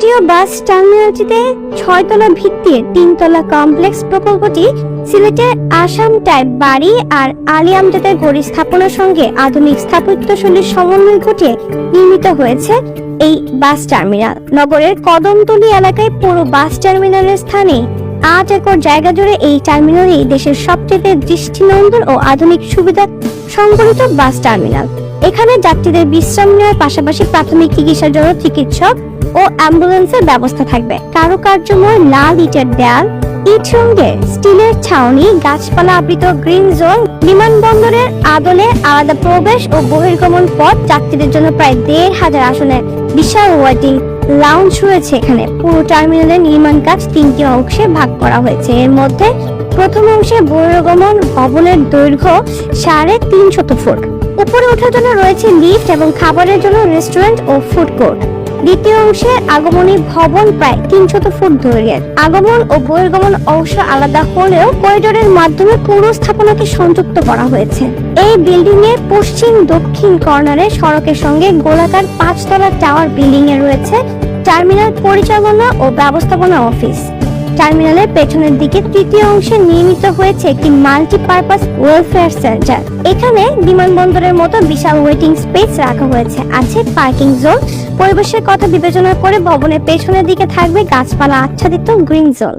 কেন্দ্রীয় বাস টার্মিনালটিতে ছয়তলা ভিত্তির তিনতলা কমপ্লেক্স প্রকল্পটি সিলেটের আসাম টাইপ বাড়ি আর আলী আমজাদের গড়ি স্থাপনার সঙ্গে আধুনিক স্থাপত্যশৈলীর সমন্বয় ঘটিয়ে নির্মিত হয়েছে এই বাস টার্মিনাল। নগরের কদমতলী এলাকায় পুরো বাস টার্মিনালের স্থানে আট একর জায়গা জুড়ে এই টার্মিনালই দেশের সবচেয়ে দৃষ্টিনন্দন ও আধুনিক সুবিধা সংবলিত বাস টার্মিনাল। এখানে যাত্রীদের বিশ্রাম নেওয়ার পাশাপাশি প্রাথমিক চিকিৎসার জন্য চিকিৎসক ও অ্যাম্বুলেন্সের ব্যবস্থা থাকবে। কারুকার্যময় লাল ইটের দেয়াল, ইট রঙের স্টিলের ছাউনি, গাছপালা আবৃত গ্রিন জোন, বিমানবন্দরের আদলে আলাদা প্রবেশ ও বহির্গমন পথ যাত্রীদের জন্য প্রায় দেড় হাজার আসনের বিশাল ওয়েটিং লাউঞ্জ রয়েছে এখানে। পুরো টার্মিনালের নির্মাণ কাজ তিনটি অংশে ভাগ করা হয়েছে। এর মধ্যে প্রথম অংশে বহির্গমন ভবনের দৈর্ঘ্য সাড়ে তিনশত ফুট। উপরে ওঠার জন্য রয়েছে লিফট এবং খাবারের জন্য রেস্টুরেন্ট ও ফুড কোর্ট। দ্বিতীয় অংশে আগমনী ভবন প্রায় তিনশত ফুট দৈর্ঘ্যের আগমন ও বহির্গমন অংশ আলাদা হলেও করিডোরের মাধ্যমে পুরো স্থাপনাকে সংযুক্ত করা হয়েছে। এই বিল্ডিং এর পশ্চিম দক্ষিণ কর্নারে সড়কের সঙ্গে গোলাকার পাঁচতলা টাওয়ার বিল্ডিং এ রয়েছে টার্মিনাল পরিচালনা ও ব্যবস্থাপনা অফিস। টার্মিনালের পেছনের দিকে তৃতীয় অংশে নির্মিত হয়েছে একটি মাল্টিপারপাস ওয়েলফেয়ার সেন্টার। এখানে বিমানবন্দরের মতো বিশাল ওয়েটিং স্পেস রাখা হয়েছে। আছে পার্কিং জোন। পরিবেশের কথা বিবেচনা করে ভবনের পেছনের দিকে থাকবে গাছপালা, আচ্ছাদিত গ্রিন জোন।